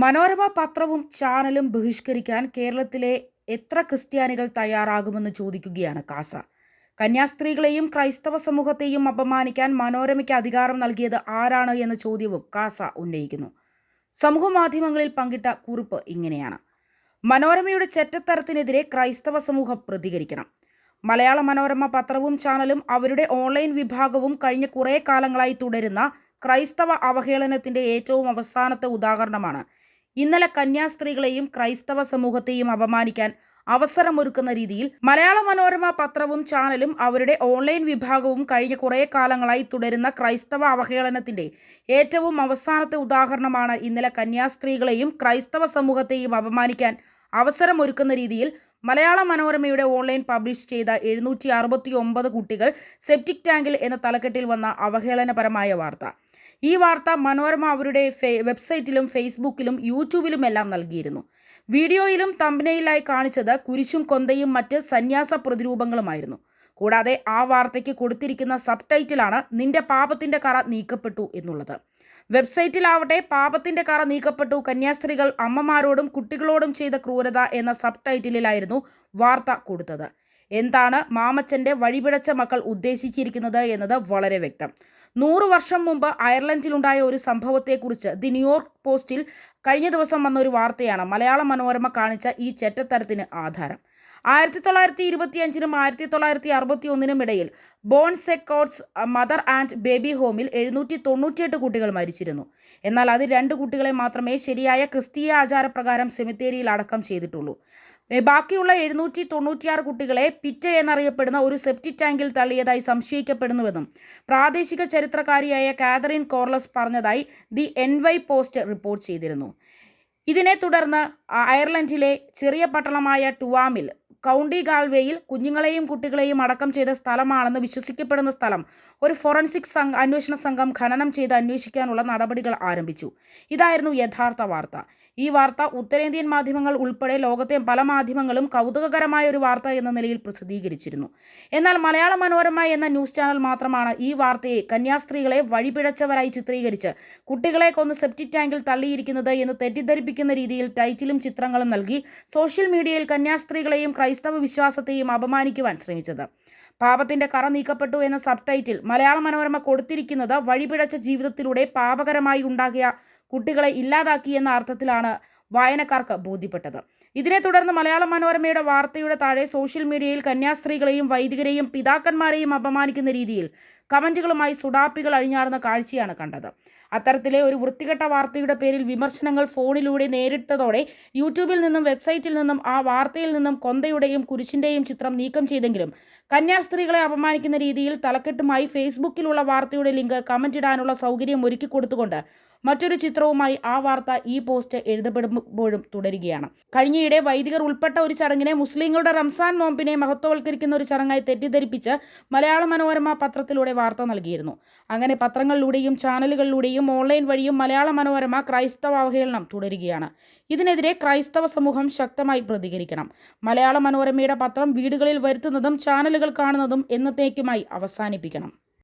മനോരമ പത്രവും ചാനലും ബഹിഷ്കരിക്കാൻ കേരളത്തിലെ എത്ര ക്രിസ്ത്യാനികൾ തയ്യാറാകുമെന്ന് ചോദിക്കുകയാണ് കാസ. കന്യാസ്ത്രീകളെയും ക്രൈസ്തവ സമൂഹത്തെയും അപമാനിക്കാൻ മനോരമയ്ക്ക് അധികാരം നൽകിയത് ആരാണ് എന്ന ചോദ്യവും കാസ ഉന്നയിക്കുന്നു. സമൂഹ മാധ്യമങ്ങളിൽ പങ്കിട്ട കുറിപ്പ് ഇങ്ങനെയാണ്. മനോരമയുടെ ചെറ്റത്തരത്തിനെതിരെ ക്രൈസ്തവ സമൂഹം പ്രതികരിക്കണം. മലയാള മനോരമ പത്രവും ചാനലും അവരുടെ ഓൺലൈൻ വിഭാഗവും കഴിഞ്ഞ കുറേ കാലങ്ങളായി തുടരുന്ന ക്രൈസ്തവ അവഹേളനത്തിന്റെ ഏറ്റവും അവസാനത്തെ ഉദാഹരണമാണ് ഇന്നലെ കന്യാസ്ത്രീകളെയും ക്രൈസ്തവ സമൂഹത്തെയും അപമാനിക്കാൻ അവസരമൊരുക്കുന്ന രീതിയിൽ മലയാള മനോരമ പത്രവും ചാനലും അവരുടെ ഓൺലൈൻ വിഭാഗവും കഴിഞ്ഞ കുറേ കാലങ്ങളായി തുടരുന്ന ക്രൈസ്തവ അവഹേളനത്തിന്റെ ഏറ്റവും അവസാനത്തെ ഉദാഹരണമാണ് ഇന്നലെ കന്യാസ്ത്രീകളെയും ക്രൈസ്തവ സമൂഹത്തെയും അപമാനിക്കാൻ അവസരമൊരുക്കുന്ന രീതിയിൽ മലയാള മനോരമയുടെ ഓൺലൈൻ പബ്ലിഷ് ചെയ്ത എഴുന്നൂറ്റി അറുപത്തി ഒമ്പത് കുട്ടികൾ സെപ്റ്റിക് ടാങ്കിൽ എന്ന തലക്കെട്ടിൽ വന്ന അവഹേളനപരമായ വാർത്ത. ഈ വാർത്ത മനോരമ അവരുടെ വെബ്സൈറ്റിലും ഫേസ്ബുക്കിലും യൂട്യൂബിലും യൂട്യൂബിലുമെല്ലാം നൽകിയിരുന്നു. വീഡിയോയിലും തമ്പനയിലായി കാണിച്ചത് കുരിശും കൊന്തയും മറ്റ് സന്യാസ പ്രതിരൂപങ്ങളുമായിരുന്നു. കൂടാതെ ആ വാർത്തയ്ക്ക് കൊടുത്തിരിക്കുന്ന സബ് ടൈറ്റിലാണ് നിന്റെ പാപത്തിന്റെ കറ നീക്കപ്പെട്ടു എന്നുള്ളത്. വെബ്സൈറ്റിലാവട്ടെ പാപത്തിന്റെ കറ നീക്കപ്പെട്ടു കന്യാസ്ത്രീകൾ അമ്മമാരോടും കുട്ടികളോടും ചെയ്ത ക്രൂരത എന്ന സബ് ടൈറ്റിലായിരുന്നു വാർത്ത കൊടുത്തത്. എന്താണ് മാമച്ചന്റെ വഴിപിഴച്ച മക്കൾ ഉദ്ദേശിച്ചിരിക്കുന്നത് എന്നത് വളരെ വ്യക്തം. നൂറു വർഷം മുമ്പ് അയർലൻഡിലുണ്ടായ ഒരു സംഭവത്തെക്കുറിച്ച് ദി ന്യൂയോർക്ക് പോസ്റ്റിൽ കഴിഞ്ഞ ദിവസം വന്ന ഒരു വാർത്തയാണ് മലയാള മനോരമ കാണിച്ച ഈ ചെറ്റത്തരത്തിന് ആധാരം. ആയിരത്തി തൊള്ളായിരത്തി ഇരുപത്തിയഞ്ചിനും ആയിരത്തി തൊള്ളായിരത്തി അറുപത്തി ഒന്നിനും ഇടയിൽ ബോൺസെക്കോട്സ് മദർ ആൻഡ് ബേബി ഹോമിൽ എഴുന്നൂറ്റി തൊണ്ണൂറ്റിയെട്ട് കുട്ടികൾ മരിച്ചിരുന്നു. എന്നാൽ അത് രണ്ട് കുട്ടികളെ മാത്രമേ ശരിയായ ക്രിസ്തീയ ആചാരപ്രകാരം സെമിത്തേരിയിൽ അടക്കം ചെയ്തിട്ടുള്ളൂ. ബാക്കിയുള്ള എഴുന്നൂറ്റി തൊണ്ണൂറ്റിയാറ് കുട്ടികളെ പിറ്റ എന്നറിയപ്പെടുന്ന ഒരു സെപ്റ്റി ടാങ്കിൽ തള്ളിയതായി സംശയിക്കപ്പെടുന്നുവെന്നും പ്രാദേശിക ചരിത്രകാരിയായ കാതറിൻ കോർലസ് പറഞ്ഞതായി the N Y Post report ചെയ്തിരുന്നു. ഇതിനെ തുടർന്ന് അയർലൻഡിലെ ചെറിയ പട്ടണമായ ടുവാമിൽ കൗണ്ടി ഗാൽവേയിൽ കുഞ്ഞുങ്ങളെയും കുട്ടികളെയും അടക്കം ചെയ്ത സ്ഥലമാണെന്ന് വിശ്വസിക്കപ്പെടുന്ന സ്ഥലം ഒരു ഫോറൻസിക് സംഘ അന്വേഷണ സംഘം ഖനനം ചെയ്ത് അന്വേഷിക്കാനുള്ള നടപടികൾ ആരംഭിച്ചു. ഇതായിരുന്നു യഥാർത്ഥ വാർത്ത. ഈ വാർത്ത ഉത്തരേന്ത്യൻ മാധ്യമങ്ങൾ ഉൾപ്പെടെ ലോകത്തെ പല മാധ്യമങ്ങളും കൗതുകകരമായ ഒരു വാർത്ത എന്ന നിലയിൽ പ്രസിദ്ധീകരിച്ചിരുന്നു. എന്നാൽ മലയാള മനോരമ എന്ന ന്യൂസ് ചാനൽ മാത്രമാണ് ഈ വാർത്തയെ കന്യാസ്ത്രീകളെ വഴിപിഴച്ചവരായി ചിത്രീകരിച്ച് കുട്ടികളെ കൊന്ന് സെപ്റ്റിക് ടാങ്കിൽ തള്ളിയിരിക്കുന്നത് എന്ന് തെറ്റിദ്ധരിപ്പിക്കുന്ന രീതിയിൽ ടൈറ്റിലും ചിത്രങ്ങളും നൽകി സോഷ്യൽ മീഡിയയിൽ കന്യാസ്ത്രീകളെയും ക്രൈസ്തവ വിശ്വാസത്തെയും അപമാനിക്കുവാൻ ശ്രമിച്ചത്. പാപത്തിന്റെ കറ നീക്കപ്പെട്ടു എന്ന സബ് ടൈറ്റിൽ മലയാള മനോരമ കൊടുത്തിരിക്കുന്നത് വഴിപിഴച്ച ജീവിതത്തിലൂടെ പാപകരമായി ഉണ്ടാകിയ കുട്ടികളെ ഇല്ലാതാക്കി എന്ന അർത്ഥത്തിലാണ് വായനക്കാർക്ക് ബോധ്യപ്പെട്ടത്. ഇതിനെ തുടർന്ന് മലയാള മനോരമയുടെ വാർത്തയുടെ താഴെ സോഷ്യൽ മീഡിയയിൽ കന്യാസ്ത്രീകളെയും വൈദികരെയും പിതാക്കന്മാരെയും അപമാനിക്കുന്ന രീതിയിൽ കമന്റുകളുമായി സുഡാപ്പികൾ അഴിഞ്ഞാടുന്ന കാഴ്ചയാണ് കണ്ടത്. അത്തരത്തിലെ ഒരു വൃത്തികെട്ട വാർത്തയുടെ പേരിൽ വിമർശനങ്ങൾ ഫോണിലൂടെ നേരിട്ടതോടെ യൂട്യൂബിൽ നിന്നും വെബ്സൈറ്റിൽ നിന്നും ആ വാർത്തയിൽ നിന്നും കൊന്തയുടെയും കുരിശിന്റെയും ചിത്രം നീക്കം ചെയ്തെങ്കിലും കന്യാസ്ത്രീകളെ അപമാനിക്കുന്ന രീതിയിൽ തലക്കെട്ടുമായി ഫേസ്ബുക്കിലുള്ള വാർത്തയുടെ ലിങ്ക് കമന്റ് ഇടാനുള്ള സൗകര്യം ഒരുക്കി കൊടുത്തുകൊണ്ട് മറ്റൊരു ചിത്രവുമായി ആ വാർത്ത ഈ പോസ്റ്റ് എഴുതപ്പെടുമ്പോഴും തുടരുകയാണ്. കഴിഞ്ഞയിടെ വൈദികർ ഉൾപ്പെട്ട ഒരു ചടങ്ങിനെ മുസ്ലിങ്ങളുടെ റംസാൻ നോമ്പിനെ മഹത്വവൽക്കരിക്കുന്ന ഒരു ചടങ്ങായി തെറ്റിദ്ധരിപ്പിച്ച് മലയാള മനോരമ പത്രത്തിലൂടെ വാർത്ത നൽകിയിരുന്നു. അങ്ങനെ പത്രങ്ങളിലൂടെയും ചാനലുകളിലൂടെയും ഓൺലൈൻ വഴിയും മലയാള മനോരമ ക്രൈസ്തവ അവഹേളനം തുടരുകയാണ്. ഇതിനെതിരെ ക്രൈസ്തവ സമൂഹം ശക്തമായി പ്രതികരിക്കണം. മലയാള മനോരമയുടെ പത്രം വീടുകളിൽ വരുത്തുന്നതും ചാനലുകൾ കാണുന്നതും എന്നത്തേക്കുമായി അവസാനിപ്പിക്കണം.